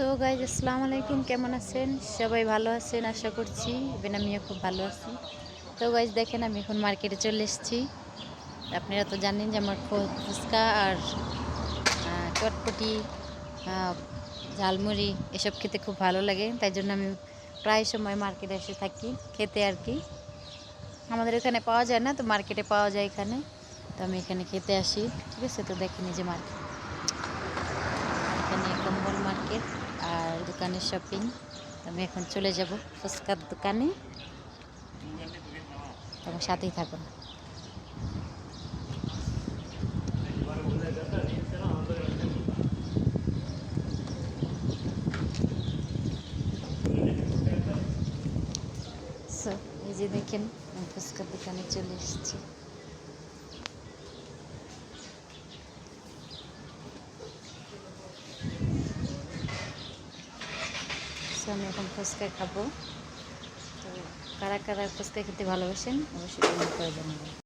So guys আসসালামু আলাইকুম। কেমন আছেন? সবাই ভালো আছেন? আশা করছি। ইভেন আমিও খুব ভালো আছি। তো গাইজ দেখেন, আমি এখন মার্কেটে চলে এসেছি। আপনারা তো জানেন যে আমার ফুচকা আর চটপটি ঝালমুড়ি এসব খেতে খুব ভালো লাগে। তাই জন্য আমি প্রায় সময় মার্কেটে এসে থাকি, খেতে আর কি। আমাদের এখানে পাওয়া যায় না, তো মার্কেটে পাওয়া যায় এখানে। তো আমি এখানে খেতে আসি। ঠিক আছে? তো দেখেন যে মার্কেট এখানে কম্বল দোকানের শপিং আমি এখন চলে যাব ফুচকার দোকানে। তোমার সাথেই So, এই যে দেখেন ফুচকার দোকানে চলে এসেছি। So, আমি এখন ফুচকা খাব। তো কারা কারা ফুচকা খেতে ভালোবাসেন অবশ্যই করে জানাবেন।